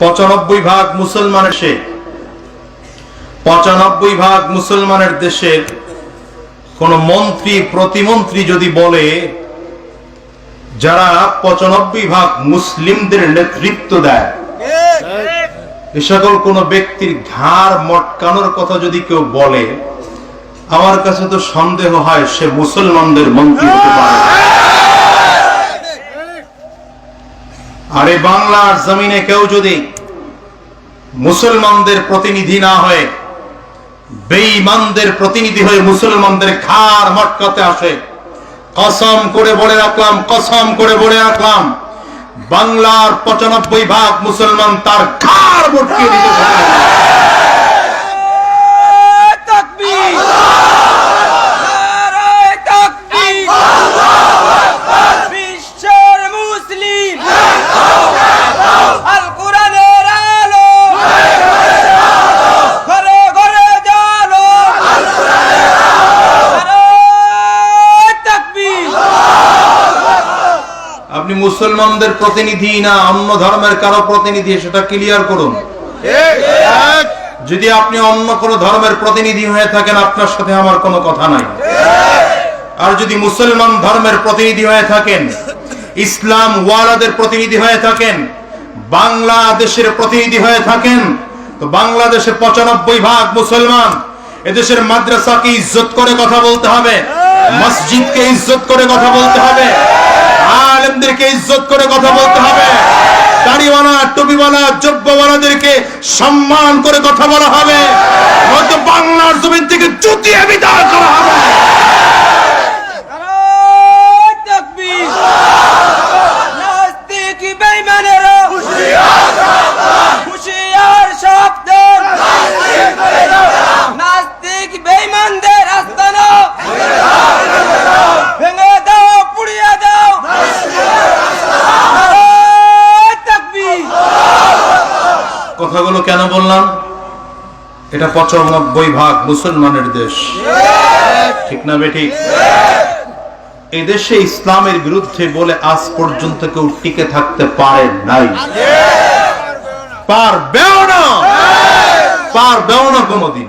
পঁচানব্বই ভাগ মুসলমানের সে, পঁচানব্বই ভাগ মুসলমানের দেশের কোন মন্ত্রী, প্রতিমন্ত্রী যদি বলে, যারা পঁচানব্বই ভাগ মুসলিমদের নেতৃত্ব দেয়, এ সকল কোন ব্যক্তির ঘাড় মটকানোর কথা যদি কেউ বলে, আমার কাছে তো সন্দেহ হয় সে মুসলমানদের মন্ত্রী হতে পারে। আরে বাংলার জমিনে কেউ যদি মুসলমানদের প্রতিনিধি না হয়ে, বেঈমানদের প্রতিনিধি হয়ে মুসলমানদের খার মটকাতে আসে, কসম করে বলে রাখলাম, কসম করে বলে রাখলাম, বাংলার পঁচানব্বই ভাগ মুসলমান তার খার মটকিয়ে দিতে পারে। মুসলমানদের প্রতিনিধি না অন্য ধর্মের কারও প্রতিনিধি সেটা ক্লিয়ার করুন। যদি আপনি অন্য কোন ধর্মের প্রতিনিধি হয়ে থাকেন আপনার সাথে আমার কোনো কথা নাই। আর যদি মুসলমান ধর্মের প্রতিনিধি হয়ে থাকেন ইসলাম ওয়ালাদের প্রতিনিধি হয়ে থাকেন বাংলাদেশের প্রতিনিধি হয়ে থাকেন তো বাংলাদেশে পঁচানব্বই ভাগ মুসলমান এদেশের মাদ্রাসাকে ইজ্জত করে কথা বলতে হবে মসজিদকে ইজ্জত করে কথা বলতে হবে। আলেমদেরকে ইজ্জত করে কথা বলতে হবে। দাড়িওয়ালা, টুপিওয়ালা যোগ্যওয়ালাদেরকে সম্মান করে কথা বলা হবে। হয়তো বাংলার জমিন থেকে চুতিয়ে বিদায় করা হবে। কথাগুলো কেন বললাম? এটা পঁচানব্বই ভাগ মুসলমানের দেশ। ঠিক না বেঠিক এদেশে ইসলামের বিরুদ্ধে বলে আজ পর্যন্ত কেউ টিকে থাকতে পারে নাই। পারবেও না। পারবেও না কোনোদিন।